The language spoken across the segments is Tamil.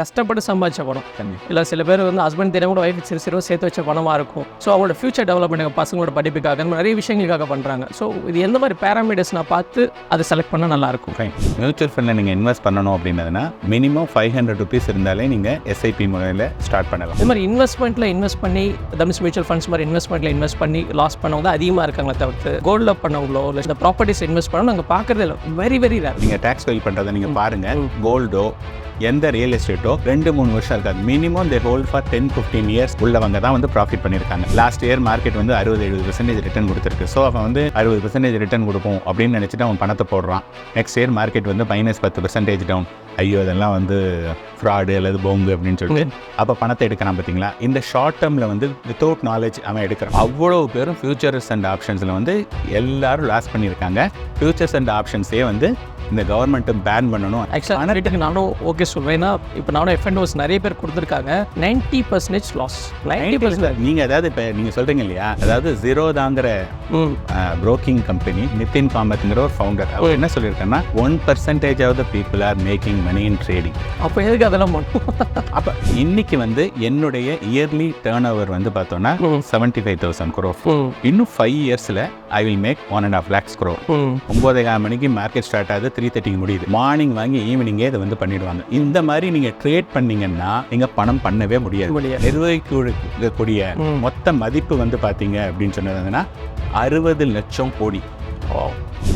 கஷ்டப்பட்டு சம்பாதிச்ச பணம். இல்லை சில பேர் வந்து ஹஸ்பண்ட் தெரியாம கூட ஒய்ஃப் சிறு சிறு சேர்த்து வச்ச பணமாக இருக்கும். ஸோ அவங்களோட ஃபியூச்சர் டெவலப்மெண்ட் பசங்களோட படிப்புக்காக நிறைய விஷயங்களுக்காக பண்ணுறாங்க ஸோ இது எந்த மாதிரி பேராமீட்டர்ஸ் நான் பார்த்து அதை செலக்ட் பண்ணால் நல்லாயிருக்கும் ஃபைன் மியூச்சுவல் ஃபண்டில் நீங்கள் இன்வெஸ்ட் பண்ணணும் அப்படின்னதுன்னா மினிமம் ஃபைவ் ஹண்ட்ரட் ருபீஸ் இருந்தாலே நீங்கள் எஸ்ஐபி முறையில் ஸ்டார்ட் பண்ணலாம். இது மாதிரி இன்வெஸ்ட்மெண்ட்டில் இன்வெஸ்ட் பண்ணி தம்ஸ் மியூச்சுவல் ஃபண்ட்ஸ் மாதிரி இன்வெஸ்ட்மெண்ட்டில் இன்வெஸ்ட் பண்ணி லாஸ் பண்ணவங்க தான் அதிகமாக இருக்காங்களே தவிர்த்து கோல்டில் பண்ணவங்களோ இல்லை இந்த ப்ராப்பர்ட்டிஸ் இன்வெஸ்ட் பண்ணணும் நாங்கள் பார்க்குறதே இல்லை. வெரி வெரி ரேர் நீங்கள் டேக்ஸ் ஃபைல் பண்ணுறதை நீங்கள் பாருங்கள் கோல்டோ எந்த ரியல் எஸ்டேட்டோ ரெண்டு மூணு வருஷம் இருக்காது. Minimum they hold for ten fifteen years உள்ளவங்க தான் வந்து ப்ராஃபிட் பண்ணியிருக்காங்க. லாஸ்ட் இயர் மார்க்கெட் வந்து அறுபது எழுபது பர்சன்டேஜ் ரிட்டர்ன் கொடுத்துருக்கு. ஸோ அவன் வந்து அறுபது பர்சன்டேஜ் ரிட்டர்ன் கொடுக்கும் அப்படின்னு நினச்சிட்டு அவன் பணத்தை போடுறான். நெக்ஸ்ட் இயர் மார்க்கெட் வந்து மைனஸ் பத்து பர்சன்டேஜ் டவுன் ஐயோ இதெல்லாம் வந்து ஃப்ராடு அல்லது போங்கு அப்படின்னு சொல்லிட்டு. அப்போ பணத்தை எடுக்கிறான் பார்த்தீங்களா இந்த ஷார்ட் டேர்மில் வந்து வித்தவுட் நாலேஜ் அவன் எடுக்கிறான். அவ்வளோ பேரும் ஃபியூச்சர்ஸ் அண்ட் ஆப்ஷன்ஸில் வந்து எல்லாரும் லாஸ் பண்ணியிருக்காங்க. ஃபியூச்சர்ஸ் அண்ட் ஆப்ஷன்ஸே வந்து இந்த கவர்மெண்ட்டை பேன் பண்ணணும். ஆக்சுவலாக ரேட்டுக்கு நானும் ஓகே சொல்வேன். ஏன்னா இப்போ நானும் எஃப்என்ஓஸ் நிறைய பேர் கொடுத்துருக்காங்க. Ninety percentage loss ninety percentage நீங்கள் அதாவது இப்போ நீங்கள் சொல்கிறீங்க இல்லையா? அதாவது ஜீரோதாங்கிற ம். ப்ரோக்கிங் கம்பெனி நிதின் காமத்ங்கிற ஒரு ஃபவுண்டர் அவர் என்ன சொல்லியிருக்காருன்னா one percentage of the people are making money in trading அப்போ எதுக்கு அதெல்லாம் அப்போ இன்னைக்கு வந்து என்னுடைய இயர்லி டேர்ன் ஓவர் வந்து பார்த்தோன்னா ம். செவன்ட்டி ஃபைவ் தௌசண்ட் குரோ இன்னும் ஃபைவ் இயர்ஸில் I will make one and half lakhs crore கால் மணிக்கு மார்க்கெட் ஸ்டார்ட் ஆகுது த்ரீ தேர்ட்டிக்கு முடியுது மார்னிங் வாங்கி ஈவினிங்கே இதை வந்து பண்ணிடுவாங்க இந்த மாதிரி நீங்கள் ட்ரேட் பண்ணீங்கன்னா நீங்கள் பணம் பண்ணவே முடியாது. நிர்வகிக்கக்கூடிய. மொத்த மதிப்பு வந்து பார்த்தீங்க அப்படின்னு சொன்னதுன்னா அறுபது லட்சம் கோடி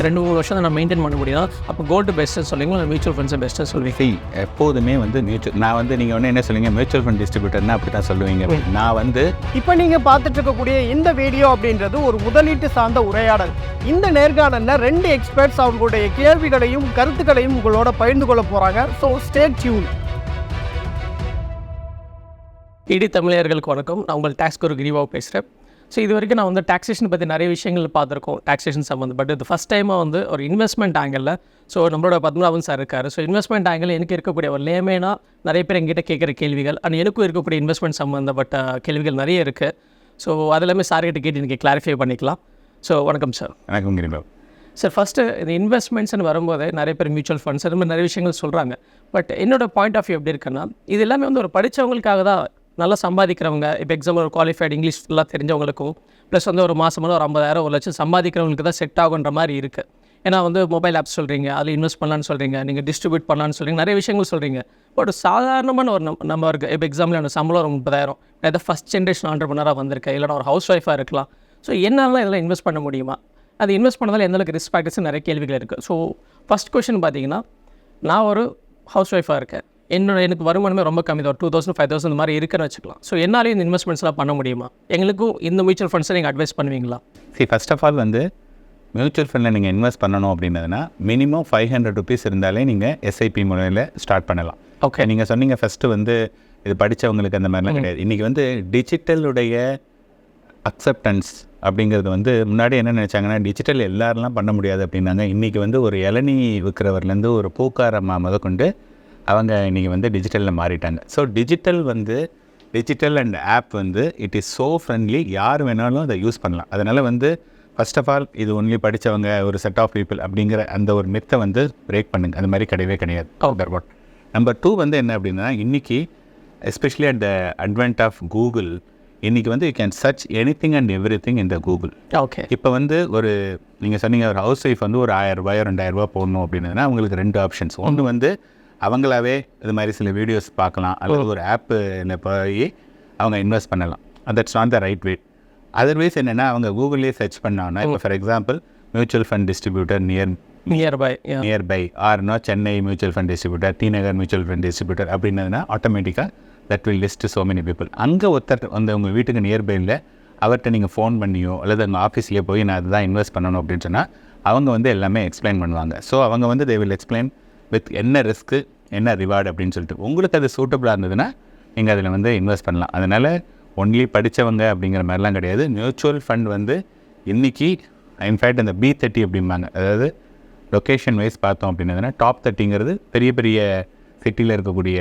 ரெண்டு மூணு வருஷம் நான் மெயின்டைன் பண்ண முடியும். அப்போ கோல்டு பெஸ்ட்டுன்னு சொல்லுவீங்களா மியூச்சுவல் ஃபண்ட்ஸை பெஸ்ட்டுன்னு சொல்லுவீங்க See, எப்போதுமே வந்து மியூச்சுவல் நான் வந்து நீங்கள் ஒன்று என்ன சொல்லுவீங்க மியூச்சுவல் ஃபண்ட் டிஸ்ட்ரிபியூட்டர்னா அப்படி தான் சொல்லுவீங்க நான் வந்து இப்போ நீங்க பார்த்துட்டு இருக்கக்கூடிய இந்த வீடியோ அப்படின்றது ஒரு முதலீட்டு சார்ந்த உரையாடல். இந்த நேர்காணல்ல ரெண்டு எக்ஸ்பர்ட்ஸ் அவர்களுடைய கேள்விகளையும் கருத்துக்களையும் உங்களோட பகிர்ந்து கொள்ள போறாங்க. ஸோ ஸ்டே டியூன் இடி தமிழர்களுக்கு வணக்கம். நான் உங்கள் டேக்ஸ் குரு கிரிவாக பேசுகிறேன் ஸோ இது வரைக்கும் நான் வந்து டாக்ஸேஷன் பற்றி நிறைய விஷயங்கள் பார்த்துருக்கோம் டாக்ஸேஷன் சம்மந்தப்பட்டு இது ஃபஸ்ட் டைமாக வந்து ஒரு இன்வெஸ்ட்மெண்ட் ஆங்கிளில் ஸோ நம்மளோட பத்மநாபன் சார் இருக்கார். ஸோ இன்வெஸ்ட்மெண்ட் ஆங்கிள் எனக்கு இருக்கக்கூடிய ஒரு லேமேனா நிறைய பேர் எங்கிட்ட கேட்குற கேள்விகள் அண்ட் எனக்கும் இருக்கக்கூடிய இன்வெஸ்ட்மெண்ட் சம்மந்தப்பட்ட கேள்விகள் நிறைய இருக்குது ஸோ அது எல்லாமே சார்கிட்ட கேட்டு எனக்கு கிளாரிஃபை பண்ணிக்கலாம். ஸோ வணக்கம் சார் எனக்கு உங்க சார் ஃபஸ்ட்டு இந்த இன்வெஸ்ட்மெண்ட்ஸ்னு வரும்போது நிறைய பேர் மியூச்சுவல் ஃபண்ட்ஸ் அது மாதிரி நிறைய விஷயங்கள் சொல்கிறாங்க பட் என்னோட பாயிண்ட் ஆஃப் வியூ எப்படி இருக்குன்னா இது எல்லாமே வந்து ஒரு படித்தவங்களுக்காக தான் நல்லா சம்பாதிக்கிறவங்க இப்போ எக்ஸாம்பிள் ஒரு குவாலிஃபைடு இங்கிலீஷ் ஃபுல்லாக தெரிஞ்சவங்களுக்கும் ப்ளஸ் வந்து ஒரு மாதம் ஒரு ஐம்பதாயிரம் ஒரு லட்சம் சம்பாதிக்கிறவங்களுக்கு தான் செட் ஆகுன்ற மாதிரி இருக்குது ஏன்னா வந்து மொபைல் ஆப்ஸ் சொல்கிறீங்க அதில் இன்வெஸ்ட் பண்ணலான்னு சொல்கிறீங்க நீங்கள் டிஸ்ட்ரிபியூட் பண்ணலான்னு சொல்கிறீங்க நிறைய விஷயங்கள் சொல்கிறீங்க பட் சாதாரணமான ஒரு நம் நம்ம இருக்கு இப்போ எக்ஸாம்பிள் எனக்கு சம்பளம் ஒரு முப்பதாயிரம் ஏதாவது ஃபஸ்ட் ஜென்ரேஷன் ஆண்டர்பனராக வந்திருக்கேன் இல்லைனா ஒரு ஹவுஸ் ஒய்ஃபாக இருக்கலாம். ஸோ என்னாலாம் இதெல்லாம் இன்வெஸ்ட் பண்ண முடியுமா? அது இன்வெஸ்ட் பண்ணதால் எந்த அளவுக்கு ரிஸ்க் ஃபேக்டர்ஸ் நிறைய கேள்விகள் இருக்குது ஸோ ஃபஸ்ட் கொஷின் பார்த்தீங்கன்னா நான் ஒரு ஹவுஸ் ஒய்ஃபாக இருக்கேன். என்னோட எனக்கு வருமானமே ரொம்ப கம்மி தான். டூ தௌசண்ட் ஃபைவ் தௌசண்ட் மாதிரி இருக்குன்னு வச்சுக்கலாம். ஸோ என்னாலையும் இந்த இன்வெஸ்ட்மெண்ட்ஸ்லாம் பண்ண முடியுமா? எங்களுக்கும் இந்த மியூச்சுவல் ஃபண்ட்ஸை நீங்கள் அட்வைஸ் பண்ணுவீங்களா? சரி ஃபர்ஸ்ட் ஆஃப் ஆல் வந்து மியூச்சுவல் ஃபண்டில் நீங்கள் இன்வெஸ்ட் பண்ணணும் அப்படின்னதுன்னா மினிமம் ஃபைவ் ஹண்ட்ரட் ருபீஸ் இருந்தாலே நீங்கள் எஸ்ஐபி முறையில் ஸ்டார்ட் பண்ணலாம். ஓகே நீங்கள் சொன்னீங்க ஃபஸ்ட்டு வந்து இது படித்தவங்களுக்கு அந்த மாதிரிலாம் கிடையாது. இன்றைக்கி வந்து டிஜிட்டலுடைய அக்செப்டன்ஸ் அப்படிங்கிறது வந்து முன்னாடி என்ன நினச்சாங்கன்னா டிஜிட்டல் எல்லாரெல்லாம் பண்ண முடியாது அப்படின்னாங்க. இன்றைக்கி வந்து ஒரு இளநீ விற்கிறவர்லேருந்து ஒரு பூக்காரம்மா முதற்கொண்டு அவங்க இன்றைக்கி வந்து டிஜிட்டலில் மாறிட்டாங்க. ஸோ டிஜிட்டல் வந்து டிஜிட்டல் அண்ட் ஆப் வந்து இட் இஸ் ஸோ ஃப்ரெண்ட்லி யார் வேணாலும் அதை யூஸ் பண்ணலாம். அதனால் வந்து ஃபர்ஸ்ட் ஆஃப் ஆல் இது ஒன்லி படித்தவங்க ஒரு செட் ஆஃப் பீப்புள் அப்படிங்கிற அந்த ஒரு மித்தை வந்து பிரேக் பண்ணுங்க. அந்த மாதிரி கிடையவே கிடையாது. தட் வாட் நம்பர் டூ வந்து என்ன அப்படின்னா இன்றைக்கி especially at the advent of Google இன்றைக்கி வந்து you can search anything and everything இந்த கூகுள் ஓகே இப்போ வந்து ஒரு நீங்கள் சொன்னீங்க ஒரு ஹவுஸ் ஒய்ஃப் வந்து ஒரு ஆயிரம் ரூபாயோ ரெண்டாயிரம் ரூபாய் போடணும் அப்படின்னா அவங்களுக்கு ரெண்டு ஆப்ஷன்ஸ் ஒன்று வந்து அவங்களாவே இது மாதிரி சில வீடியோஸ் பார்க்கலாம். அல்லது ஒரு ஆப்பில் போய் அவங்க இன்வெஸ்ட் பண்ணலாம். That's not the right way otherwise என்னென்னா அவங்க கூகுள்லேயே சர்ச் பண்ணாங்கன்னா இப்போ for example mutual fund distributor near nearby nearby ஆர்னா Chennai mutual fund distributor T Nagar mutual fund distributor அப்படின்னதுன்னா ஆட்டோமேட்டிக்காக that will list so many people. அங்கே ஒருத்தர் வந்து உங்கள் வீட்டுக்கு நியர்பையில் அவர்கிட்ட நீங்கள் ஃபோன் பண்ணியோ அல்லது உங்கள் ஆஃபீஸ்லேயே போய் நான் அதுதான் இன்வெஸ்ட் பண்ணணும் அப்படின்னு சொன்னால் அவங்க வந்து எல்லாமே எக்ஸ்பிளைன் பண்ணுவாங்க. ஸோ அவங்க வந்து தே வில் எக்ஸ்பிளைன் வித் என்ன ரிஸ்க்கு என்ன ரிவார்டு அப்படின்னு சொல்லிட்டு. உங்களுக்கு அது சூட்டபுளாக இருந்ததுன்னா நீங்கள் அதில் வந்து இன்வெஸ்ட் பண்ணலாம். அதனால் ஒன்லி படித்தவங்க அப்படிங்கிற மாதிரிலாம் கிடையாது. மியூச்சுவல் ஃபண்ட் வந்து இன்றைக்கி இன்ஃபேக்ட் அந்த பி தேர்ட்டி அப்படிம்பாங்க. அதாவது லொக்கேஷன் வைஸ் பார்த்தோம் அப்படின்னதுன்னா டாப் தேர்ட்டிங்கிறது பெரிய பெரிய சிட்டியில் இருக்கக்கூடிய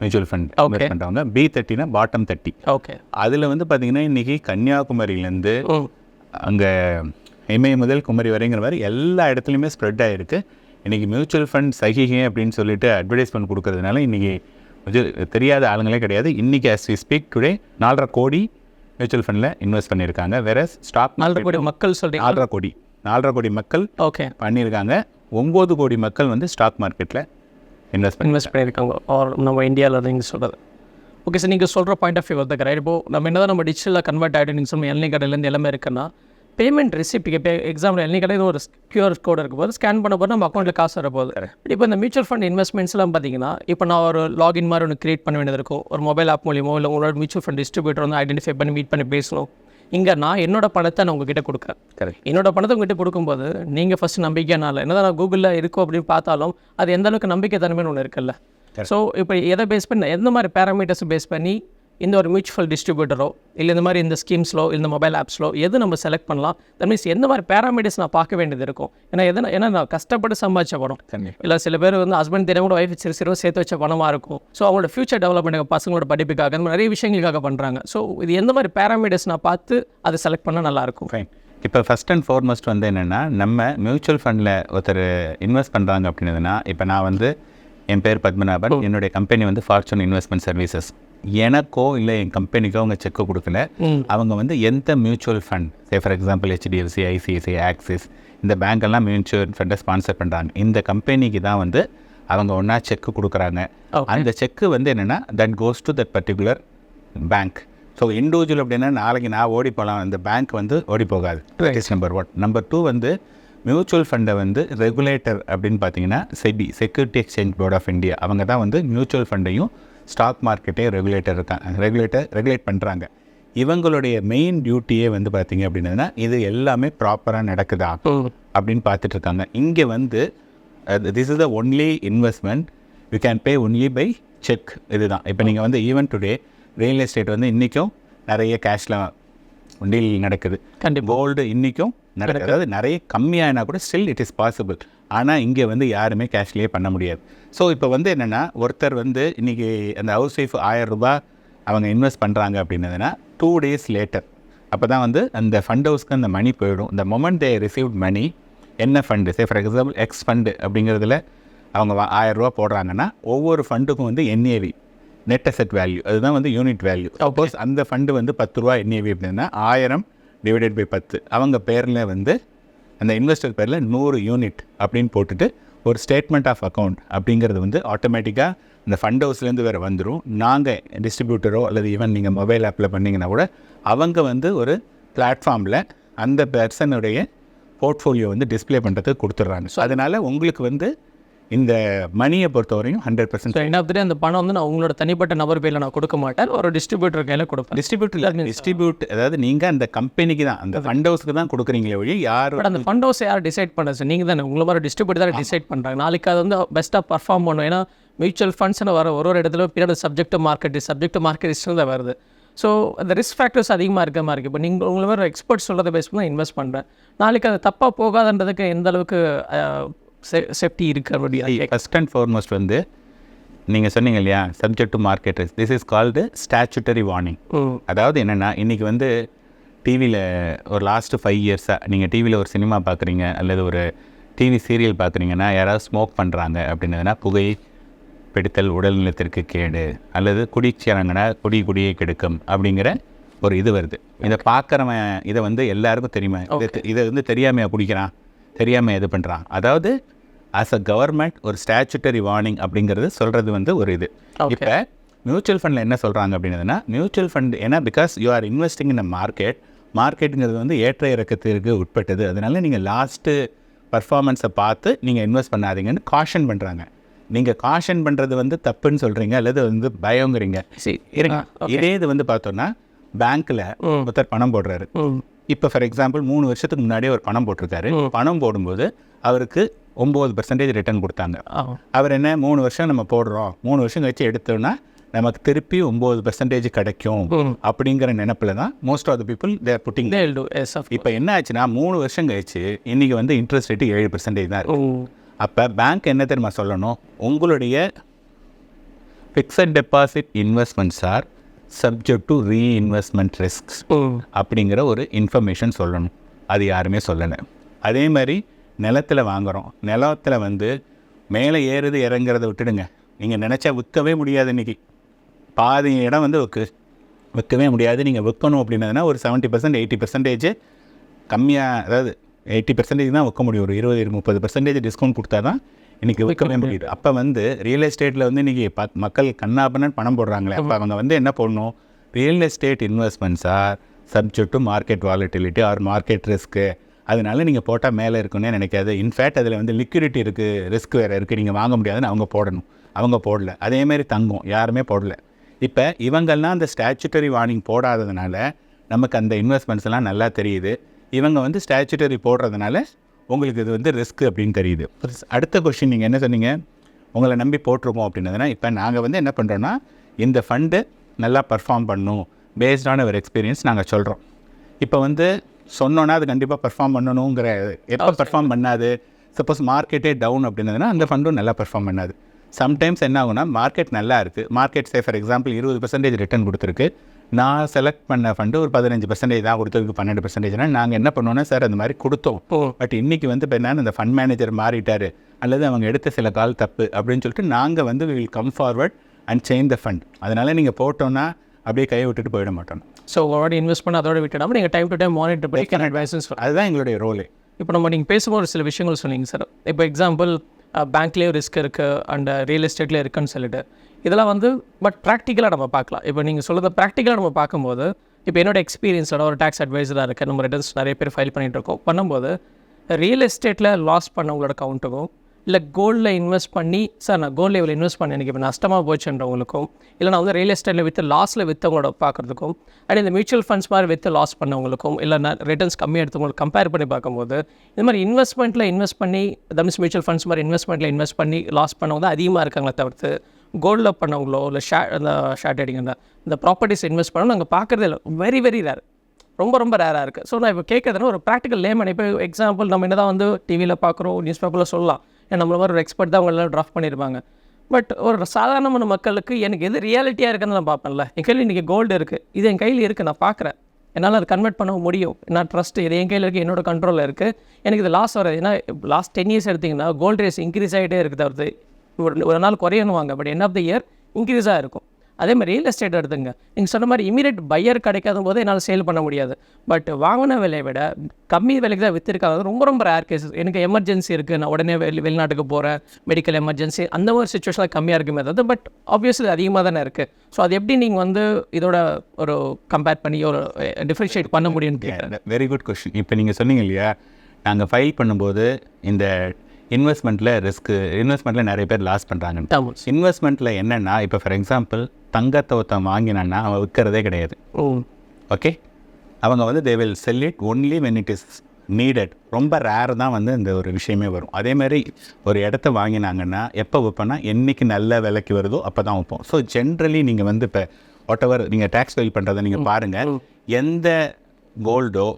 மியூச்சுவல் ஃபண்ட். இன்வெஸ்ட் பண்ணுறவங்க பி தேர்ட்டினா பாட்டம் தேர்ட்டி ஓகே அதில் வந்து பார்த்திங்கன்னா இன்றைக்கி கன்னியாகுமரியிலேருந்து அங்கே இமய முதல் குமரி வரைங்கிற மாதிரி எல்லா இடத்துலையுமே ஸ்ப்ரெட் ஆகிருக்கு இன்றைக்கி மியூச்சுவல் ஃபண்ட் சகிகை அப்படின்னு சொல்லிட்டு அட்வர்டைஸ்மெண்ட் கொடுக்கறதுனால இன்றைக்கி தெரியாத ஆளுங்களே கிடையாது. இன்றைக்கி as we ஸ்பீக் டுடே நாலரை கோடி மியூச்சுவல் ஃபண்டில் இன்வெஸ்ட் பண்ணியிருக்காங்க. வேற ஸ்டாக் நாலரை கோடி மக்கள் சொல்கிறீங்க நாலரை கோடி. நாலரை கோடி மக்கள் ஓகே பண்ணியிருக்காங்க. ஒம்பது கோடி மக்கள் வந்து ஸ்டாக் மார்க்கெட்டில் இன்வெஸ்ட் இன்வெஸ்ட் பண்ணியிருக்காங்க. ஆர் நம்ம இந்தியாவில் நீங்கள் சொல்கிறது ஓகே சார் நீங்கள் சொல்கிற பாயிண்ட் ஆஃப் வியூ வந்து ரைட் இப்போ நம்ம என்ன நம்ம டிஜிட்டலாக கன்வெர்ட் ஆகிட்டு நீங்கள் சொல்லுங்கள் எல்னி கடையிலேருந்து எல்லாமே இருக்குன்னா பேமெண்ட் ரெசிப்ட் இப்போ எக்ஸாம்பிள் கடையில் ஒரு கியூஆர் கோட் இருக்கும் போது ஸ்கேன் பண்ண போது நம்ம அக்கௌண்ட்டில் காசு வர போகுது இப்போ இந்த மியூச்சுவல் ஃபண்ட் இன்வெஸ்ட்மெண்ட்ஸ்லாம் பார்த்தீங்கன்னா இப்போ நான் ஒரு லாகின் மாதிரி ஒன்று கிரியேட் பண்ண வேண்டியது இருக்கும். ஒரு மொபைல் ஆப் மூலியமோ இல்லை உங்களோட மியூச்சுவல் ஃபண்ட் டிஸ்ட்ரிபியூட்டர் வந்து ஐடென்டிஃபை பண்ணி மீட் பண்ணி பேசணும். இங்கே நான் என்னோட பணத்தை நான் உங்ககிட்ட கொடுக்குறேன். Correct. என்னோட பணத்தை உங்ககிட்ட கொடுக்கும்போது நீங்கள் ஃபஸ்ட் நம்பிக்கைனால என்னதான் நான் கூகுளில் இருக்கும் அப்படின்னு பார்த்தாலும் அது எந்த அளவுக்கு நம்பிக்கை தன்மைன்னு ஒன்று இருக்குல்ல ஸோ இப்போ எதை பேஸ் பண்ணி எந்த மாதிரி பேராமீட்டர்ஸ் பேஸ் பண்ணி இந்த ஒரு மியூச்சுவல் டிஸ்ட்ரிபியூட்டரோ இல்லை இந்த மாதிரி இந்த ஸ்கீம்ஸ்லோ இந்த மொபைல் ஆப்ஸ்லோ எது நம்ம செலக்ட் பண்ணலாம்? தட் மீன்ஸ் எந்த மாதிரி பேராமீட்டர்ஸ் நான் பார்க்க வேண்டியது இருக்கும்? ஏன்னா எதனா ஏன்னா நான் கஷ்டப்பட்டு சம்பாதிச்ச பணம். கண்டிப்பாக இல்லை சில பேர் வந்து ஹஸ்பண்ட் தெரியாம கூட ஒய்ஃப் சிறு சிறு சேர்த்து வச்ச பணமாக இருக்கும். ஸோ அவங்களோட ஃபியூச்சர் டெவலப்மெண்ட் பசங்களோட படிப்புக்காக நிறைய விஷயங்களுக்காக பண்ணுறாங்க ஸோ இது எந்த மாதிரி பேராமீட்டர்ஸ் நான் பார்த்து அதை செலக்ட் பண்ணால் நல்லாயிருக்கும் ஃபைன் இப்போ ஃபஸ்ட் அண்ட் ஃபார்மோஸ்ட் வந்து என்னென்னா நம்ம மியூச்சுவல் ஃபண்டில் ஒருத்தர் இன்வெஸ்ட் பண்ணுறாங்க அப்படின்னதுன்னா இப்போ நான் வந்து என் பேர் பத்மநாபன் என்னுடைய கம்பெனி வந்து ஃபார்ச்சூன் இன்வெஸ்ட்மெண்ட் சர்வீசஸ் எனக்கோ இல்லை என் கம்பெனிக்கோ அவங்க செக்கு கொடுக்கல. அவங்க வந்து எந்த mutual fund say for example HDFC ICICI Axis இந்த பேங்க்கெல்லாம் மியூச்சுவல் ஃபண்டை ஸ்பான்சர் பண்ணுறாங்க இந்த கம்பெனிக்கு தான் வந்து அவங்க ஒன்றா செக்கு கொடுக்குறாங்க. அந்த செக்கு வந்து என்னென்னா that goes to that particular bank so individual அப்படின்னா நாளைக்கு நான் ஓடி போகலாம் அந்த பேங்க் வந்து ஓடி போகாது. Is number one number two வந்து மியூச்சுவல் ஃபண்டை வந்து ரெகுலேட்டர் அப்படின்னு பார்த்தீங்கன்னா SEBI security exchange board of India அவங்க தான் வந்து மியூச்சுவல் ஃபண்டையும் ஸ்டாக் மார்க்கெட்டையும் ரெகுலேட்டர் இருக்காங்க. ரெகுலேட்டர் ரெகுலேட் பண்ணுறாங்க இவங்களுடைய மெயின் டியூட்டியே வந்து பார்த்தீங்க அப்படின்னா இது எல்லாமே ப்ராப்பராக நடக்குதா? அப்படின்னு பார்த்துட்டு இருக்காங்க. இங்கே வந்து this is the only investment you can pay only by cheque இதுதான். இப்போ நீங்கள் வந்து ஈவன் டுடே ரியல் எஸ்டேட் வந்து இன்றைக்கும் நிறைய கேஷில் டீல் நடக்குது. கண்டிப்பாக கோல்டு இன்றைக்கும் நடக்குது. அதாவது நிறைய கம்மியானா கூட ஸ்டில் இட் இஸ் பாசிபிள் ஆனால் இங்கே வந்து யாருமே கேஷ்லேயே பண்ண முடியாது. ஸோ இப்போ வந்து என்னென்னா ஒருத்தர் வந்து இன்றைக்கி அந்த ஹவுஸ் ஒய்ஃப் ஆயிரம் ரூபாய் அவங்க இன்வெஸ்ட் பண்ணுறாங்க அப்படின்னதுன்னா டூ டேஸ் லேட்டர் அப்போ தான் வந்து அந்த ஃபண்ட் ஹவுஸ்க்கு அந்த மணி போயிடும். இந்த மொமெண்ட் தே ரிசீவ்ட் மணி என்ன fund say for example X fund அப்படிங்கிறதுல அவங்க வா- ஆயிரம் ரூபா போடுறாங்கன்னா ஒவ்வொரு ஃபண்டுக்கும் வந்து என்ஏவி நெட் அசெட் வேல்யூ அதுதான் வந்து யூனிட் வேல்யூ சப்போஸ் அந்த ஃபண்டு வந்து பத்து ரூபா என்ஏவி அப்படின்னா ஆயிரம் டிவைடட் பை பத்து. அவங்க பேரில் வந்து அந்த இன்வெஸ்டர் பேரில் நூறு யூனிட் அப்படின்னு போட்டுட்டு ஒரு ஸ்டேட்மெண்ட் ஆஃப் அக்கௌண்ட் அப்படிங்கிறது வந்து ஆட்டோமேட்டிக்காக இந்த ஃபண்ட் ஹவுஸ்லேருந்து வேறு வந்துடும் நாங்கள் டிஸ்ட்ரிபியூட்டரோ அல்லது ஈவன் நீங்கள் மொபைல் ஆப்பில் பண்ணிங்கன்னா கூட அவங்க வந்து ஒரு பிளாட்ஃபார்மில் அந்த பர்சனுடைய போர்ட்ஃபோலியோ வந்து டிஸ்ப்ளே பண்ணுறதுக்கு கொடுத்துட்றாங்க. ஸோ அதனால் உங்களுக்கு வந்து இந்த மணியை பொறுத்தவரையும் ஹண்ட்ரட் பர்சன்ட் ஸோ என்ன ஆஃப் அந்த பணம் வந்து நான் உங்களோட தனிப்பட்ட நபர் பேரில் நான் கொடுக்க மாட்டேன். ஒரு டிஸ்ட்ரிபியூட்டர் கையில் கொடுப்பேன். டிஸ்ட்ரிபியூட் டிஸ்ட்ரிபியூட் அதாவது நீங்கள் அந்த கம்பெனிக்கு தான் அந்த ஃபண்ட் ஹவுஸ்க்கு தான் கொடுக்குறீங்களே ஒழிய யார் அந்த ஃபண்ட் ஹவுஸ் யார் டிசைட் பண்ணுறது சார்? நீங்கள் தானே. உங்களை மாதிரி டிஸ்ட்ரிபியூட்டர் தான் டிசைட் பண்ணுறாங்க நாளைக்கு அது வந்து பெஸ்ட்டாக பர்ஃபார்ம் பண்ணும். ஏன்னா மியூச்சுவல் ஃபண்ட்ஸ்னு வர ஒரு ஒரு இடத்துல பின்னாடி subject market subject market risk தான் வருது. ஸோ அந்த ரிஸ்க் ஃபேக்டர்ஸ் அதிகமாக இருக்க மாதிரி இருக்குது இப்போ நீங்கள் உங்களை மாதிரி எக்ஸ்பர்ட் சொல்கிறத பேஸ் பண்ணி இன்வெஸ்ட் பண்ணுறேன் நாளைக்கு அது தப்பாக போகாதுன்றதுக்கு எந்த அளவுக்கு சேஃப்டி இருக்கு அப்படி ஃபர்ஸ்ட் அண்ட் ஃபார்மோஸ்ட் வந்து நீங்கள் சொன்னீங்க இல்லையா subject to market this is called statutory warning அதாவது என்னென்னா இன்றைக்கி வந்து டிவியில் ஒரு லாஸ்ட்டு ஃபைவ் இயர்ஸாக நீங்கள் டிவியில் ஒரு சினிமா பார்க்குறீங்க அல்லது ஒரு டிவி சீரியல் பார்க்குறீங்கன்னா யாராவது ஸ்மோக் பண்ணுறாங்க அப்படின்னதுன்னா புகை பிடித்தல் உடல் நலத்திற்கு கேடு அல்லது குடிச்சாங்கன்னா குடி குடியை கெடுக்கும் அப்படிங்கிற ஒரு இது வருது. இதை பார்க்குறவன் இதை வந்து எல்லாருக்கும் தெரியுமா. இதை வந்து தெரியாமையா குடிக்கிறான் தெரியாமல் இது பண்ணுறான் அதாவது ஆஸ் அ கவர்மெண்ட் ஒரு ஸ்டாச்சுட்டரி வார்னிங் அப்படிங்கிறது சொல்கிறது வந்து ஒரு இது. இப்போ மியூச்சுவல் ஃபண்டில் என்ன சொல்கிறாங்க அப்படின்னதுன்னா மியூச்சுவல் ஃபண்ட் ஏன்னா because you are investing in a market மார்க்கெட்டுங்கிறது வந்து ஏற்ற இறக்கத்திற்கு உட்பட்டது. அதனால நீங்கள் லாஸ்ட்டு பர்ஃபார்மன்ஸை பார்த்து நீங்கள் இன்வெஸ்ட் பண்ணாதீங்கன்னு காஷன் பண்ணுறாங்க நீங்கள் காஷன் பண்ணுறது வந்து தப்புன்னு சொல்கிறீங்க அல்லது வந்து பயங்கிறீங்க. சரி. இருங்க. இதே இது வந்து பார்த்தோன்னா பேங்க்கில் ஒருத்தர் பணம் போடுறாரு. இப்போ ஃபார் எக்ஸாம்பிள் மூணு வருஷத்துக்கு முன்னாடியே ஒரு பணம் போட்டிருக்காரு. பணம் போடும்போது அவருக்கு ஒம்பது பர்சன்டேஜ் ரிட்டர்ன் கொடுத்தாங்க. அவர் என்ன மூணு வருஷம் நம்ம போடுறோம். மூணு வருஷம் கழிச்சு எடுத்தோம்னா நமக்கு திருப்பி ஒம்பது பர்சன்டேஜ் கிடைக்கும். அப்படிங்கிற நினைப்பில் தான் most of the people they're putting இப்போ என்ன ஆச்சுன்னா மூணு வருஷம் கழிச்சு இன்னைக்கு வந்து இன்ட்ரெஸ்ட் ரேட்டு ஏழு பர்சன்டேஜ் தான் இருக்கு. ம். அப்போ பேங்க் என்ன தெரியுமா சொல்லணும்? உங்களுடைய fixed deposit investments are subject to reinvestment risks hmm. அப்படிங்கிற ஒரு இன்ஃபர்மேஷன் சொல்லணும். அது யாருமே சொல்லலை. அதே மாதிரி நிலத்தில் வாங்குகிறோம் நிலத்தில் வந்து மேலே ஏறுது இறங்குறத விட்டுடுங்க. நீங்கள் நினச்சா விற்கவே முடியாது இன்னைக்கு. பாதி இடம் வந்து விற்கு விற்கவே முடியாது. நீங்கள் விற்கணும் அப்படின்னதுனா ஒரு செவன்ட்டி பர்சன்ட் எயிட்டி பர்சன்டேஜ் கம்மியாக அதாவது எயிட்டி பர்சன்டேஜ் தான் விற்க முடியும். ஒரு இருபது முப்பது பர்சன்டேஜ் டிஸ்கவுண்ட் கொடுத்தா தான் இன்றைக்கி விற்கவே முடியுது. அப்போ வந்து ரியல் எஸ்டேட்டில் வந்து இன்றைக்கி ப மக்கள் கண்ணாபன்னு பணம் போடுறாங்களே. அப்போ அவங்க வந்து என்ன பண்ணணும் real estate investments are subject to market volatility or market risk அதனால நீங்கள் போட்டால் மேலே இருக்குன்னே நினைக்காது. இன்ஃபேக்ட் அதில் வந்து லிக்விடிட்டி இருக்குது ரிஸ்க் வேறு இருக்குது நீங்கள் வாங்க முடியாதுன்னு அவங்க போடணும். அவங்க போடல. அதேமாரி தங்கம் யாருமே போடல. இப்போ இவங்கெல்லாம் அந்த ஸ்டாச்சுட்டரி வார்னிங் போடாததுனால நமக்கு அந்த இன்வெஸ்ட்மெண்ட்ஸ் எல்லாம் நல்லா தெரியுது. இவங்க வந்து ஸ்டாச்சுட்டரி போடுறதுனால உங்களுக்கு இது வந்து ரிஸ்க் அப்படின்னு தெரியுது. அடுத்த கொஷின் நீங்கள் என்ன சொன்னீங்க? உங்களை நம்பி போட்டிருக்கோம் அப்படின்னதுனா இப்போ நாங்கள் வந்து என்ன பண்ணுறோன்னா இந்த ஃபண்டு நல்லா பர்ஃபார்ம் பண்ணும். பேஸ்டான ஒரு எக்ஸ்பீரியன்ஸ் நாங்கள் சொல்கிறோம் இப்போ வந்து சொன்னோன்னா அது கண்டிப்பாக பர்ஃபார்ம் பண்ணணுங்கிற எப்போ பர்ஃபார்ம் பண்ணாது? சப்போஸ் மார்க்கெட்டே டவுன் அப்படின்னதுன்னா அந்த ஃபண்டும் நல்லா பர்ஃபார்ம் பண்ணாது. சம்டைம்ஸ் என்ன ஆகும்னா மார்க்கெட் நல்லா இருக்குது மார்க்கெட் சே ஃபார் எக்ஸாம்பிள் இருபது பர்சன்டேஜ் ரிட்டர்ன் கொடுத்துருக்கு. நான் செலக்ட் பண்ண ஃபண்டு ஒரு பதினஞ்சு பர்சன்டேஜ் தான் கொடுத்துருக்கு பன்னெண்டு பர்சன்டேஜ்னா நாங்கள் என்ன பண்ணோன்னா சார் அந்த மாதிரி கொடுத்தோம். பட் இன்றைக்கி வந்து இப்போ என்னன்னா இந்த ஃபண்ட் மேனேஜர் மாறிட்டார். அல்லது அவங்க எடுத்த சில கால் தப்பு அப்படின்னு சொல்லிட்டு நாங்கள் வந்து will come forward and change the fund அதனால் நீங்கள் போட்டோன்னா அப்படியே கையை விட்டுட்டு போயிட மாட்டோம். ஸோ உங்களோட இன்வெஸ்ட் பண்ண அதோட விட்டுடாம நீங்கள் டைம் டு டைம் மானிட்டர் பண்ணி கேன் அட்வைசன்ஸ் அதுதான் எங்களுடைய ரோலே இப்போ நம்ம நீங்கள் பேசும்போது ஒரு சில விஷயங்கள் சொன்னீங்க சார் இப்போ எக்ஸாம்பிள் பேங்க்லேயும் ரிஸ்க் இருக்குது அண்ட் ரியல் எஸ்டேட்லேயும் இருக்குன்னு சொல்லிட்டு. இதெல்லாம் வந்து பட் ப்ராக்டிக்கலாக நம்ம பார்க்கலாம். இப்போ நீங்கள் சொல்கிறத ப்ராக்டிக்கலாக நம்ம பார்க்கும்போது இப்போ என்னோட எக்ஸ்பீரியன்ஸோட ஒரு டேக்ஸ் அட்வைசராக இருக்குது நம்ம ரிட்டர்ன்ஸ் நிறைய பேர் ஃபைல் பண்ணிகிட்டு இருக்கோம். பண்ணும்போது ரியல் எஸ்டேட்டில் லாஸ் பண்ணவங்களோட கவுண்ட்டுக்கும் இல்லை கோல்டில் இன்வெஸ்ட் பண்ணி சார் நான் கோல்டில் இவ்வளோ இன்வெஸ்ட் பண்ணி எனக்கு இப்போ நஷ்டமாக போச்சுன்றவங்களுக்கும் இல்லை நான் வந்து ரியல் எஸ்டேட்டில் விற்று லாஸில் விற்றவங்களோட பார்க்குறதுக்கும் அண்ட் இந்த மியூச்சுவல் ஃபண்ட்ஸ் மாதிரி விற்று லாஸ் பண்ணவங்களுக்கும் இல்லை நான் ரிட்டர்ன்ஸ் கம்மியாக எடுத்தவங்களுக்கு கம்பேர் பண்ணி பார்க்கும்போது இந்த மாதிரி இன்வெஸ்ட்மெண்ட்டில் இன்வெஸ்ட் பண்ணி தம்ஸ் மியூச்சுவல் ஃபண்ட்ஸ் மாதிரி இன்வெஸ்ட்மெண்ட்டில் இன்வெஸ்ட் பண்ணி லாஸ் பண்ணவங்க தான் அதிகமாக இருக்காங்களே தவிர்த்து கோல்டில் பண்ணவங்களோ இல்லை ஷே இந்த ஷேர் ட்ரேடிங் அந்த இந்த ப்ராப்பர்ட்டிஸ் இன்வெஸ்ட் பண்ணணும் நாங்கள் பார்க்குறதே இல்லை. வெரி வெரி ரேர் ரொம்ப ரொம்ப ரேராக இருக்குது ஸோ நான் இப்போ கேட்குறதுனா ஒரு ப்ராக்டிக்கல் லேமன் இப்போ எக்ஸாம்பிள் நம்ம என்ன தான் வந்து டிவியில் பார்க்குறோம் நியூஸ் பேப்பரில் சொல்லலாம். நம்மள மாதிரி ஒரு எக்ஸ்பர்ட் தான் அவங்க ட்ராஃப்ட் பண்ணியிருப்பாங்க பட் ஒரு சாதாரணமான மக்களுக்கு எனக்கு எது ரியாலிட்டியாக இருக்குன்னு நான் பார்ப்பேன்ல. என் கையில் இன்றைக்கி கோல்டு இருக்குது இது என் கையில் இருக்குது நான் பார்க்குறேன். என்னால் அதை கன்வெர்ட் பண்ண முடியும். நான் ட்ரஸ்ட் இது என் கையில் இருக்குது என்னோட கண்ட்ரோலில் இருக்குது எனக்கு இது லாஸ் வராது. ஏன்னா லாஸ்ட் டென் இயர்ஸ் எடுத்திங்கன்னா கோல்டு ரேஸ் இன்க்ரீஸ் ஆகிட்டே இருக்குது தவிர்த்து. ஒரு ஒரு நாள் குறையணுவாங்க but end of the year இன்க்ரீஸாக இருக்கும். அதே மாதிரி ரியல் எஸ்டேட் எடுத்துங்க நீங்கள் சொன்ன மாதிரி இமீடியட் பையர் கிடைக்காத போது என்னால் சேல் பண்ண முடியாது. பட் வாங்கின விலையை விட கம்மி விலைக்கு தான் விற்றுருக்காங்க ரொம்ப ரொம்ப ரேர் கேசஸ் எனக்கு எமர்ஜென்சி இருக்குது நான் உடனே வெளி வெளிநாட்டுக்கு போகிறேன் மெடிக்கல் எமர்ஜென்சி அந்த மாதிரி சுச்சுவேஷனில் கம்மியாக இருக்குமே அதாவது பட் ஆப்வியஸ்லி அதிகமாக தானே இருக்குது ஸோ அது எப்படி நீங்கள் வந்து இதோட ஒரு கம்பேர் பண்ணி ஒரு டிஃப்ரென்ஷியேட் பண்ண முடியும்னு கேட்குறேன் வெரி குட் கொஷின் இப்போ நீங்கள் சொன்னீங்க இல்லையா? நாங்கள் ஃபைல் பண்ணும்போது இந்த இன்வெஸ்ட்மெண்ட்டில் ரிஸ்க்கு இன்வெஸ்ட்மெண்ட்டில் நிறைய பேர் லாஸ் பண்ணுறாங்க இன்வெஸ்ட்மெண்ட்டில் என்னென்னா இப்போ ஃபார் எக்ஸாம்பிள் தங்கத்தை ஒருத்தன் வாங்கினான்னா அவன் விற்கிறதே கிடையாது. ஓகே அவங்க வந்து they will sell it only when it is needed ரொம்ப ரேர் தான் வந்து இந்த ஒரு விஷயமே வரும். அதே மாதிரி ஒரு இடத்த வாங்கினாங்கன்னா எப்போ வைப்போம்னா என்றைக்கு நல்ல விலைக்கு வருதோ அப்போ தான் வைப்போம் ஸோ ஜென்ரலி நீங்கள் வந்து இப்போ வாட் எவர் நீங்கள் டேக்ஸ் ஃபைல் பண்ணுறதை நீங்கள் பாருங்கள் எந்த கோல்டோ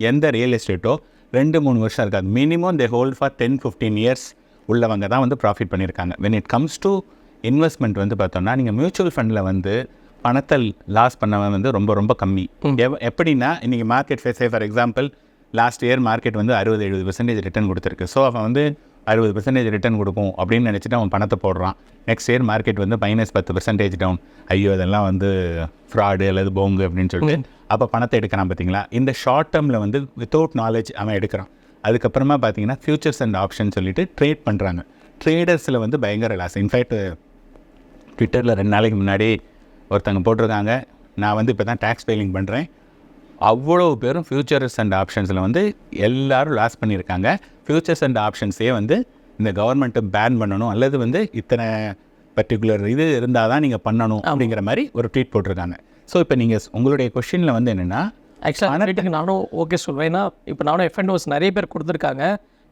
எந்த ரியல் எஸ்டேட்டோ ரெண்டு மூணு வருஷம் இருக்காது. Minimum they hold for ten fifteen years உள்ளவங்க தான் வந்து ப்ராஃபிட் பண்ணியிருக்காங்க. When it comes to investment வந்து பார்த்தோம்னா நீங்கள் மியூச்சுவல் ஃபண்டில் வந்து பணத்தை லாஸ் பண்ணவன் வந்து ரொம்ப ரொம்ப கம்மி. எவ- எப்படின்னா இன்றைக்கி market ஃபேஸே for example last year market வந்து அறுபது எழுபது பர்சன்டேஜ் ரிட்டர்ன் கொடுத்துருக்கு. ஸோ அவன் வந்து அறுபது பர்சன்டேஜ் ரிட்டர்ன் கொடுக்கும் அப்படின்னு நினச்சிட்டு அவன் பணத்தை போடுறான். நெக்ஸ்ட் இயர் மார்க்கெட் வந்து மைனஸ் பத்து பர்சன்டேஜ் டவுன் ஐயோ இதெல்லாம் வந்து ஃப்ராடு அல்லது போங்கு அப்படின்னு சொல்லிட்டு அப்போ பணத்தை எடுக்கிறான் பார்த்தீங்களா இந்த ஷார்ட் டேர்மில் வந்து வித்தவுட் நாலேஜ் அவன் எடுக்கிறான். அதுக்கப்புறமா பார்த்தீங்கன்னா ஃபியூச்சர்ஸ் அண்ட் ஆப்ஷன் சொல்லிட்டு ட்ரேட் பண்ணுறாங்க ட்ரேடர்ஸில் வந்து பயங்கர லாஸ் இன்ஃபேக்ட் ட்விட்டரில் ரெண்டு நாளைக்கு முன்னாடி ஒருத்தங்க போட்டிருக்காங்க. நான் வந்து இப்போ தான் டேக்ஸ் ஃபைலிங் பண்ணுறேன் அவ்வளோ பேரும் ஃபியூச்சர்ஸ் அண்ட் ஆப்ஷன்ஸில் வந்து எல்லாரும் லாஸ் பண்ணியிருக்காங்க. ஃபியூச்சர்ஸ் அண்ட் ஆப்ஷன்ஸே வந்து இந்த கவர்மெண்ட்டை பேன் பண்ணணும். அல்லது வந்து இத்தனை பர்டிகுலர் இது இருந்தால் தான் நீங்கள் பண்ணணும் அப்படிங்கிற மாதிரி ஒரு ட்வீட் போட்டிருக்காங்க. ஸோ இப்போ நீங்கள் உங்களுடைய கொஷினில் வந்து என்னென்னா ஆக்சுவலாக ரேட்டுக்கு நானும் ஓகே சொல்வேன். ஏன்னா இப்போ நானும் எஃப்என்ஓஸ் நிறைய பேர் கொடுத்துருக்காங்க.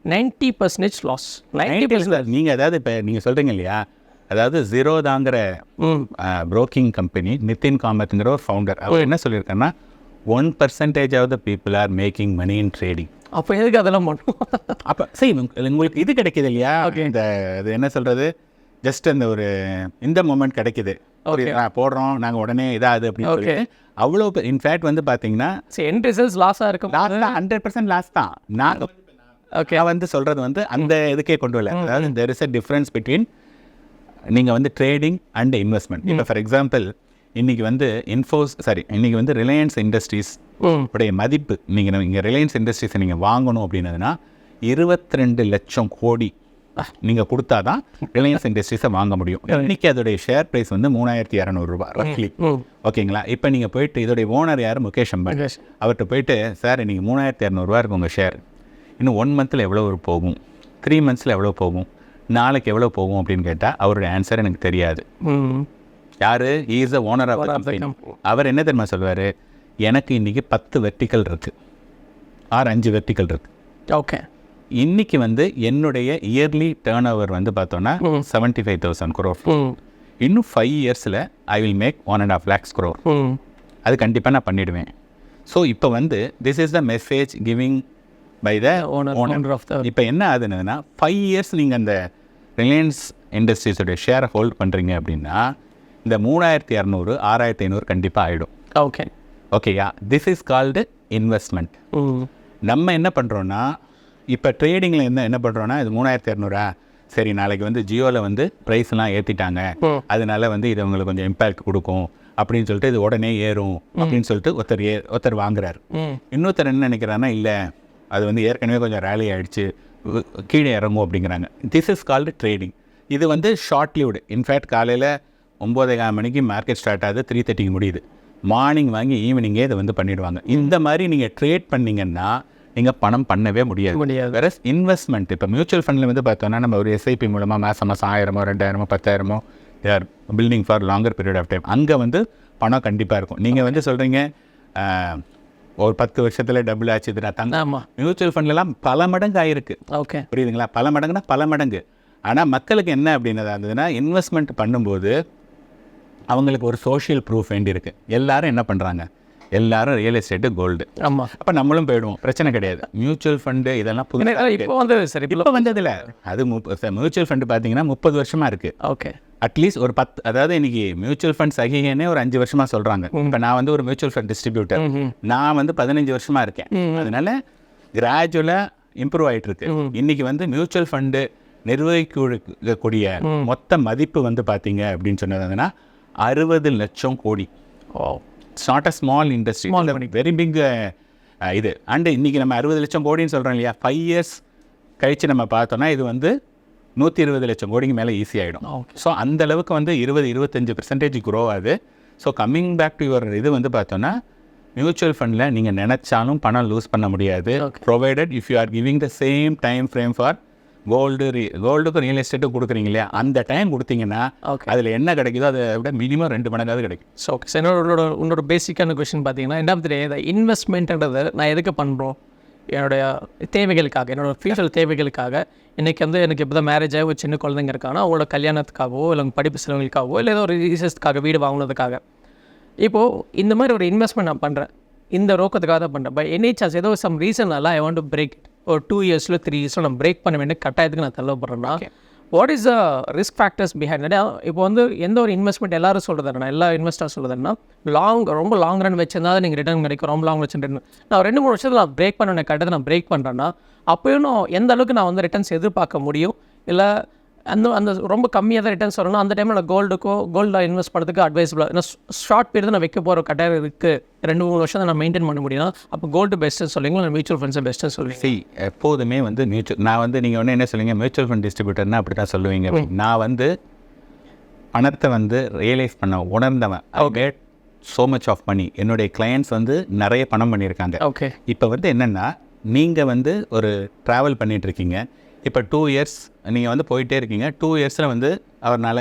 Ninety percentage loss ninety percentage நீங்கள் அதாவது இப்போ நீங்கள் சொல்கிறீங்க இல்லையா? அதாவது ஜீரோதாங்கிற ப்ரோக்கிங் கம்பெனி நிதின் காமத்ங்கிற ஒரு ஃபவுண்டர் அவர் என்ன சொல்லியிருக்காருன்னா one percentage of the people are making money in trading அப்போ எதுக்கு அதெல்லாம் பண்ணும் அப்போ சரி உங்க- உங்களுக்கு இது கிடைக்குது இல்லையா? இந்த இது என்ன சொல்கிறது ஜஸ்ட் அந்த ஒரு இந்த மூமெண்ட் கிடைக்குது. புரியுதா? போடுறோம் நாங்கள் உடனே இதாகுது அப்படின்னு Okay. சொல்லி அவ்வளோ இன்ஃபேக்ட் வந்து பார்த்தீங்கன்னா சரி என் ரிசல்ட்ஸ் லாஸாக இருக்கும். லாஸ்ட் ஹண்ட்ரட் பர்சன்ட் லாஸ்ட் தான். நான் ஓகே வந்து சொல்கிறது வந்து அந்த இதுக்கே கொண்டு வரல. அதாவது there is a difference between நீங்கள் வந்து ட்ரேடிங் அண்ட் இன்வெஸ்ட்மெண்ட் இப்போ ஃபார் எக்ஸாம்பிள் இன்னைக்கு வந்து இன்ஃபோஸ் சாரி இன்னைக்கு வந்து ரிலையன்ஸ் இண்டஸ்ட்ரீஸ் உடைய மதிப்பு நீங்கள் இங்கே ரிலையன்ஸ் இண்டஸ்ட்ரீஸை நீங்கள் வாங்கணும் அப்படின்னதுன்னா இருபத்தி ரெண்டு லட்சம் கோடி நீங்கள் கொடுத்தா தான் ரிலையன்ஸ் இண்டஸ்ட்ரீஸை வாங்க முடியும். இன்னைக்கு அதோடைய ஷேர் ப்ரைஸ் வந்து மூணாயிரத்தி இரநூறுபா ரஃப்லி ஓகேங்களா? இப்போ நீங்கள் போயிட்டு இதோடைய ஓனர் யார்? முகேஷ் அம்பானி. அவர்கிட்ட போயிட்டு சார் இன்னைக்கு மூணாயிரத்தி இரநூறுவா இருக்கு உங்கள் ஷேர் இன்னும் ஒன் மந்தில் எவ்வளோ போகும்? த்ரீ மந்த்ஸில் எவ்வளோ போகும்? நாளைக்கு எவ்வளோ போகும்? அப்படின்னு கேட்டால் அவருடைய ஆன்சர் எனக்கு தெரியாது. யார்? Is a owner of the company. அவர் என்ன தெரியுமா சொல்லுவார்? எனக்கு இன்னைக்கு பத்து வெர்டிக்கல் இருக்குது ஆறு அஞ்சு வெர்டிக்கல் இருக்குது ஓகே இன்னைக்கு வந்து என்னுடைய இயர்லி டேர்ன் ஓவர் வந்து பார்த்தோன்னா செவன்ட்டி ஃபைவ் தௌசண்ட் குரோர் இன்னும் ஃபைவ் இயர்ஸில் I will make one and half lakhs crore அது கண்டிப்பாக நான் பண்ணிடுவேன். ஸோ இப்போ வந்து this is the message giving by the owner of the இப்போ என்ன ஆகுதுன்னா ஃபைவ் இயர்ஸ் நீங்கள் அந்த ரிலையன்ஸ் இண்டஸ்ட்ரீஸோடைய ஷேரை ஹோல்ட் பண்ணுறீங்க அப்படின்னா இந்த மூணாயிரத்தி இரநூறு ஆறாயிரத்தி ஐநூறு கண்டிப்பாக ஆகிடும் ஓகே ஓகேயா திஸ் இஸ் கால்டு இன்வெஸ்ட்மெண்ட் நம்ம என்ன பண்ணுறோன்னா இப்போ ட்ரேடிங்கில் என்ன என்ன பண்ணுறோன்னா இது மூணாயிரத்தி இரநூறா சரி நாளைக்கு வந்து ஜியோவில் வந்து ப்ரைஸ்லாம் ஏற்றிட்டாங்க ம். அதனால வந்து இது உங்களுக்கு கொஞ்சம் இம்பேக்ட் கொடுக்கும். அப்படின்னு சொல்லிட்டு இது உடனே ஏறும். அப்படின்னு சொல்லிட்டு ஒருத்தர் ஏ ஒருத்தர் வாங்குறாரு. ம் இன்னொருத்தர் என்ன நினைக்கிறான்னா இல்லை அது வந்து ஏற்கனவே கொஞ்சம் ரேலி ஆயிடுச்சு. உ- கீழே இறங்கும் அப்படிங்கிறாங்க. திஸ் இஸ் கால்டு ட்ரேடிங் இது வந்து ஷார்ட் லிவ்டு இன்ஃபேக்ட் காலையில் ஒம்போதே கால் மணிக்கு மார்க்கெட் ஸ்டார்ட் ஆகுது த்ரீ தேர்ட்டிக்கு முடியுது. மார்னிங் வாங்கி ஈவினிங்கே இதை வந்து பண்ணிடுவாங்க. இந்த மாதிரி நீங்கள் ட்ரேட் பண்ணீங்கன்னா நீங்கள் பணம் பண்ணவே முடியாது. முடியாது. வேற இன்வெஸ்ட்மெண்ட் இப்போ மியூச்சுவல் ஃபண்டில் வந்து பார்த்தோன்னா நம்ம ஒரு எஸ்ஐபி மூலமாக மாதம் மாதம் ஆயிரமோ ரெண்டாயிரமோ பத்தாயிரமோ they're building for longer period of time அங்கே வந்து பணம் கண்டிப்பாக இருக்கும். நீங்கள் வந்து சொல்கிறீங்க ஒரு பத்து வருஷத்தில் டபுள் ஆச்சு நான் தங்க ஆமாம் மியூச்சுவல் ஃபண்ட்லலாம் பல மடங்கு ஆயிருக்கு. ஓகே புரியுதுங்களா? பல மடங்குனா பல மடங்கு. ஆனால் மக்களுக்கு என்ன அப்படின்னு இருந்ததுன்னா இன்வெஸ்ட்மெண்ட் பண்ணும்போது அவங்களுக்கு ஒரு சோஷியல் ப்ரூஃப் வேண்டியிருக்கு எல்லாரும் என்ன பண்ணுறாங்க எல்லாரும் ரியல் எஸ்டேட்டு கோல்டு ஆமாம் அப்போ நம்மளும் போயிடுவோம். பிரச்சனை கிடையாது. மியூச்சுவல் ஃபண்டு இதெல்லாம் புது இப்போ வந்து சரி இப்போ வந்ததில்ல. அது மியூச்சுவல் ஃபண்டு பார்த்தீங்கன்னா முப்பது வருஷமாக இருக்குது ஓகே அட்லீஸ்ட் ஒரு பத்து அதாவது இன்னைக்கு மியூச்சுவல் ஃபண்ட் சகிகனே ஒரு அஞ்சு வருஷமாக சொல்கிறாங்க இப்போ நான் வந்து ஒரு மியூச்சுவல் ஃபண்ட் டிஸ்ட்ரிபியூட்டர் நான் வந்து பதினஞ்சு வருஷமாக இருக்கேன். அதனால கிராஜுவலாக இம்ப்ரூவ் ஆயிட்டு இருக்கு. இன்னைக்கு வந்து மியூச்சுவல் ஃபண்டு நிர்வகிக்கக்கூடிய மொத்த மதிப்பு வந்து பார்த்தீங்க அப்படின்னு சொன்னதுன்னா அறுபது லட்சம் கோடி. ஓ it's not a small industry very big இது. அண்டு இன்னைக்கு நம்ம அறுபது லட்சம் கோடின்னு சொல்கிறோம் இல்லையா? ஃபைவ் இயர்ஸ் கழித்து நம்ம பார்த்தோம்னா இது வந்து நூற்றி இருபது லட்சம் கோடிக்கு மேலே ஈஸி ஆகிடும் Okay. ஸோ அந்த அளவுக்கு வந்து இருபது இருபத்தஞ்சு பெர்சன்டேஜ் க்ரோ ஆகுது. So coming back to your இது வந்து பார்த்தோன்னா மியூச்சுவல் ஃபண்டில் நீங்கள் நினச்சாலும் பணம் லூஸ் பண்ண முடியாது. Provided if you are giving the same time frame for gold கோல்டுக்கு real எஸ்டேட்டும் கொடுக்குறீங்க இல்லையா? அந்த டைம் கொடுத்தீங்கன்னா ஓகே அதில் என்ன கிடைக்குதோ அதை விட மினிமம் ரெண்டு மடங்காவது கிடைக்கும். ஸோ ஓகே சார் என்னோட உன்னோட பேசிக்கான கொஷின் பார்த்தீங்கன்னா எண்ட் ஆஃப் த டே இந்த இன்வெஸ்ட்மெண்ட்ன்றது நான் எதுக்கு பண்ணுறோம் என்னுடைய தேவைகளுக்காக என்னோட ஃபியூச்சர் தேவைகளுக்காக. இன்றைக்கி வந்து எனக்கு இப்போ தான் மேரேஜ் ஆகி ஒரு சின்ன குழந்தைங்க இருக்காங்கன்னா அவங்களோட கல்யாணத்துக்காகவோ இல்லை படிப்பு செலவுகளுக்காகவோ இல்லை ஏதோ ஒரு ரீசஸ்க்காக வீடு வாங்கினதுக்காக. இப்போது இந்த மாதிரி ஒரு இன்வெஸ்ட்மெண்ட் நான் பண்ணுறேன் இந்த ரோக்கத்துக்காக தான் பண்ணுறேன் பட் எனி சான்ஸ் ஏதோ சம் ரீசனால ஐ வாண்ட் டு பிரேக் ஒரு டூ இயர்ஸில் த்ரீ இயர்ஸில் நான் பிரேக் பண்ண வேண்டிய கட்டாயத்துக்கு நான் தள்ளப்படுறேன்னா what is the risk factors behind இப்போ வந்து எந்த ஒரு இன்வெஸ்ட்மெண்ட் எல்லாரும் சொல்கிறது எல்லா இன்வெஸ்டர் சொல்கிறதுனா லாங் ரொம்ப லாங் ரன் வச்சிருந்தா நீங்கள் ரிட்டர்ன் கிடைக்கும். ரொம்ப லாங் வச்சுட்டு நான் ரெண்டு மூணு வருஷத்தில் நான் பிரேக் பண்ண கட்டத்தை நான் பிரேக் பண்ணுறேன்னா அப்போயும் எந்த அளவுக்கு நான் வந்து ரிட்டர்ன்ஸ் எதிர்பார்க்க முடியும்? இல்லை அந்த அந்த ரொம்ப கம்மியாக தான் ரிட்டர்ன்ஸ் வரணும். அந்த டைமில் நான் கோல்டுக்கோ கோல்டில் இன்வெஸ்ட் பண்ணுறதுக்கு அட்வைஸபிளாக ஏன்னா ஷார்ட் பீரியட் நான் வைக்க போகிற கட்டாயம் இருக்குது ரெண்டு மூணு வருஷம் நான் மெயின்டைன் பண்ண முடியும். அப்போ கோல்டு பெஸ்ட்டுன்னு சொல்லுவீங்களா? மியூச்சுவல் ஃபண்ட்ஸை பெஸ்ட்டுன்னு சொல்லுவீங்க சி எப்போதுமே வந்து மியூச்சுவல் நான் வந்து நீங்கள் ஒன்று என்ன சொல்லுவீங்க? மியூச்சுவல் ஃபண்ட் டிஸ்ட்ரிபியூட்டர்னா அப்படி தான் சொல்லுவீங்க. நான் வந்து பணத்தை வந்து ரியலைஸ் பண்ண உணர்ந்தவன். Made so much of money என்னுடைய கிளையண்ட்ஸ் வந்து நிறைய பணம் பண்ணியிருக்காங்க. ஓகே இப்போ வந்து என்னென்னா நீங்கள் வந்து ஒரு ட்ராவல் பண்ணிட்டு இருக்கீங்க. இப்போ டூ இயர்ஸ் நீங்கள் வந்து போயிட்டே இருக்கீங்க. டூ இயர்ஸில் வந்து அவர்னால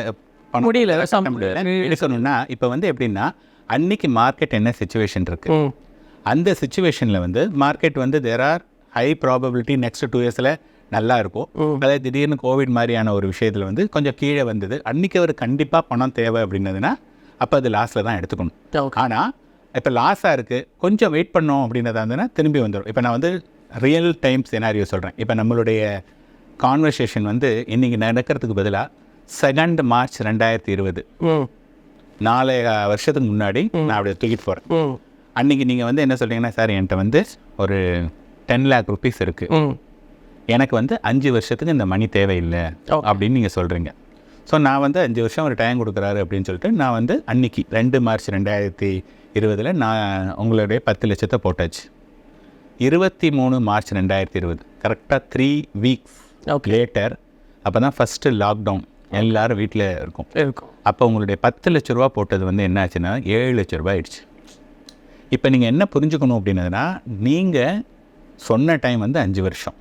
முடியல, எடுக்கணும்னா இப்போ வந்து எப்படின்னா அன்னைக்கு மார்க்கெட் என்ன சுச்சுவேஷன் இருக்குது ம். அந்த சுச்சுவேஷனில் வந்து மார்க்கெட் வந்து there are high probability next two இயர்ஸில் நல்லா இருக்கும். அதாவது திடீர்னு கோவிட் மாதிரியான ஒரு விஷயத்தில் வந்து கொஞ்சம் கீழே வந்தது. அன்றைக்கி அவர் கண்டிப்பாக பணம் தேவை அப்படின்னதுன்னா அப்போ அது லாஸில் தான் எடுத்துக்கணும். ஆனால் இப்போ லாஸாக இருக்குது கொஞ்சம் வெயிட் பண்ணோம் அப்படின்றதா இருந்ததுன்னா திரும்பி வந்துடும் இப்போ நான் வந்து ரியல் டைம் சினாரியோ சொல்கிறேன் இப்போ நம்மளுடைய கான்வர்சேஷன் வந்து இன்றைக்கி நடக்கிறதுக்கு பதிலாக செகண்ட் மார்ச் ரெண்டாயிரத்தி இருபது. நாலு வருஷத்துக்கு முன்னாடி நான் அப்படியே தூக்கிட்டு போகிறேன் அன்றைக்கி நீங்கள் வந்து என்ன சொல்றீங்கன்னா சார் என்கிட்ட வந்து ஒரு டென் லேக் ருபீஸ் இருக்குது எனக்கு வந்து அஞ்சு வருஷத்துக்கு இந்த மணி தேவையில்லை. அப்படின்னு நீங்கள் சொல்கிறீங்க ஸோ நான் வந்து அஞ்சு வருஷம் ஒரு டைம் கொடுக்குறாரு அப்படின்னு சொல்லிட்டு நான் வந்து அன்னைக்கு ரெண்டு மார்ச் ரெண்டாயிரத்தி இருபதில் நான் உங்களுடைய பத்து லட்சத்தை போட்டாச்சு. இருபத்தி மூணு மார்ச் ரெண்டாயிரத்தி இருபது. கரெக்டாக த்ரீ வீக்ஸ் ஓகே லேட்டர் அப்போ தான் ஃபஸ்ட்டு லாக்டவுன் எல்லாரும் வீட்டில் இருக்கும். இருக்கும். அப்போ உங்களுடைய பத்து லட்ச ரூபா போட்டது வந்து என்ன ஆச்சுன்னா ஏழு லட்ச ரூபாய் ஆயிடுச்சு. இப்போ நீங்கள் என்ன புரிஞ்சுக்கணும் அப்படின்னதுன்னா நீங்கள் சொன்ன டைம் வந்து அஞ்சு வருஷம்.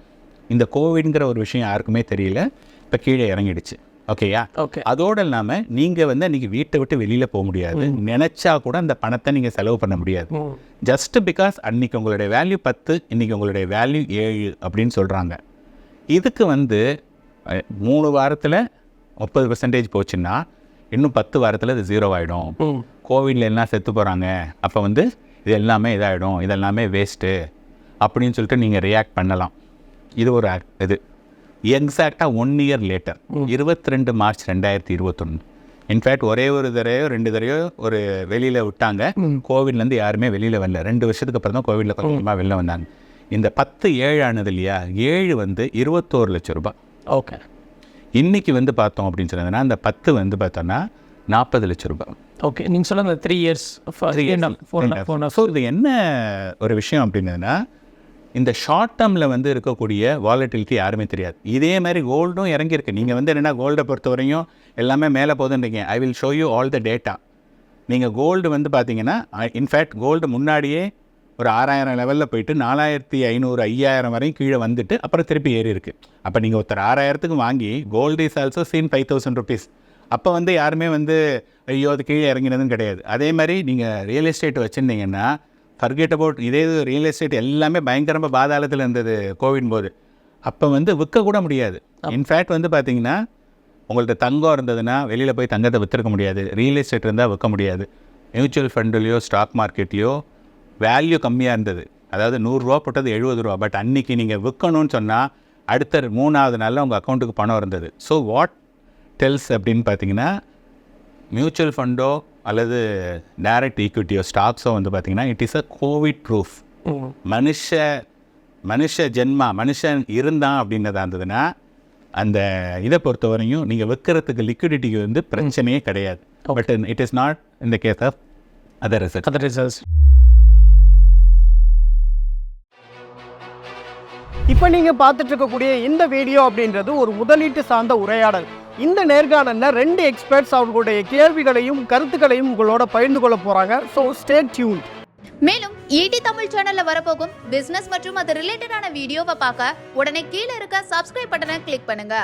இந்த கோவிட்ங்கிற ஒரு விஷயம் யாருக்குமே தெரியல. இப்போ கீழே இறங்கிடுச்சு. ஓகேயா ஓகே அதோடு இல்லாமல் நீங்கள் வந்து அன்றைக்கி வீட்டை விட்டு வெளியில் போக முடியாது. நினச்சா கூட அந்த பணத்தை நீங்கள் செலவு பண்ண முடியாது. ஜஸ்ட் பிகாஸ் அன்றைக்கி உங்களுடைய வேல்யூ பத்து இன்றைக்கி உங்களுடைய வேல்யூ ஏழு அப்படின்னு சொல்கிறாங்க இதுக்கு வந்து மூணு வாரத்தில் முப்பது பர்சன்டேஜ் போச்சுன்னா இன்னும் பத்து வாரத்தில் இது ஜீரோ ஆகிடும் கோவிட்ல எல்லாம் செத்து போகிறாங்க அப்போ வந்து இது எல்லாமே இதாகிடும் இதெல்லாமே வேஸ்ட்டு அப்படின்னு சொல்லிட்டு நீங்கள் ரியாக்ட் பண்ணலாம். இது ஒரு இது. எக்ஸாக்டாக ஒன் இயர் லேட்டர் இருபத்தி ரெண்டு மார்ச் ரெண்டாயிரத்தி இருபத்தொன்று இன்ஃபேக்ட் ஒரே ஒரு தடவையோ ரெண்டு தடவையோ ஒரு வெளியில் விட்டாங்க. கோவிட்லேருந்து யாருமே வெளியில் வரல. ரெண்டு வருஷத்துக்கு அப்புறம் தான் கோவிடில் கொஞ்சமாக வெளில வந்தாங்க. இந்த பத்து ஏழு ஆனது இல்லையா? ஏழு வந்து இருபத்தோரு லட்சம் ரூபாய். ஓகே. இன்னைக்கு வந்து பார்த்தோம் அப்படின்னு சொன்னதுன்னா அந்த பத்து வந்து பார்த்தோன்னா நாற்பது லட்சம் ரூபாய். ஓகே நீங்கள் சொல்ல அந்த த்ரீ இயர்ஸ் ஸோ இது என்ன ஒரு விஷயம் அப்படின்னதுன்னா இந்த ஷார்ட் டேர்மில் வந்து இருக்கக்கூடிய வாலட்டிலிட்டி யாருமே தெரியாது. இதே மாதிரி கோல்டும் இறங்கியிருக்கு. நீங்கள் வந்து என்னென்னா கோல்டை பொறுத்தவரையும் எல்லாமே மேலே போகுதுன்றீங்க. I will show you all the data நீங்கள் கோல்டு வந்து பார்த்தீங்கன்னா இன்ஃபேக்ட் கோல்டு முன்னாடியே ஒரு ஆறாயிரம் லெவலில் போயிட்டு நாலாயிரத்தி ஐநூறு ஐயாயிரம் வரையும் கீழே வந்துட்டு அப்புறம் திருப்பி ஏறி இருக்கு அப்போ நீங்கள் ஒருத்தர் ஆறாயிரத்துக்கு வாங்கி gold is also seen five thousand rupees அப்போ வந்து யாருமே வந்து ஐயோ அது கீழே இறங்கினதுன்னு கிடையாது. அதே மாதிரி நீங்கள் ரியல் எஸ்டேட் வச்சுருந்தீங்கன்னா ஃபர்கெட் அபவுட் இதே ரியல் எஸ்டேட் எல்லாமே பயங்கரமாக பாதாளத்தில் இருந்தது கோவிட் போது. அப்போ வந்து விற்க கூட முடியாது. இன்ஃபேக்ட் வந்து பார்த்தீங்கன்னா உங்கள்ட்ட தங்கம் இருந்ததுன்னா வெளியில் போய் தங்கத்தை விற்றுக்க முடியாது. ரியல் எஸ்டேட் இருந்தால் விற்க முடியாது. மியூச்சுவல் ஃபண்டுலேயோ ஸ்டாக் மார்க்கெட்லேயோ வேல்யூ கம்மியாக இருந்தது. அதாவது நூறுரூவா போட்டது எழுபது ரூபா. பட் அன்னைக்கு நீங்கள் விற்கணும்னு சொன்னால் அடுத்த மூணாவது நாளில் உங்கள் அக்கௌண்ட்டுக்கு பணம் இருந்தது. ஸோ வாட் டெல்ஸ் அப்படின்னு பார்த்தீங்கன்னா மியூச்சுவல் ஃபண்டோ அல்லது டைரக்ட் ஈக்விட்டியோ ஸ்டாக்ஸோ வந்து பார்த்தீங்கன்னா it is a covid proof மனுஷ மனுஷ ஜென்மா மனுஷன் இருந்தான் அப்படின்னதா இருந்ததுன்னா அந்த இதை பொறுத்தவரையும் நீங்கள் விற்கிறதுக்கு லிக்விடிட்டிக்கு வந்து பிரச்சனையே கிடையாது. பட் இட் இஸ் நாட் இந்த case of other result other results இப்போ நீங்கள் பார்த்துட்டு இருக்கக்கூடிய இந்த வீடியோ அப்படின்றது ஒரு முதலீட்டு சார்ந்த உரையாடல். இந்த நேர்காணலில் ரெண்டு எக்ஸ்பர்ட்ஸ் அவர்களுடைய கேள்விகளையும் கருத்துக்களையும் உங்களோட பகிர்ந்து கொள்ள போகிறாங்க ஸோ ஸ்டே டியூன் மேலும் ஈடி தமிழ் சேனல்ல வரப்போகும் பிசினஸ் மற்றும் அது ரிலேட்டடான வீடியோவை பார்க்க உடனே கீழே இருக்க சப்ஸ்கிரைப் பட்டனை கிளிக் பண்ணுங்க.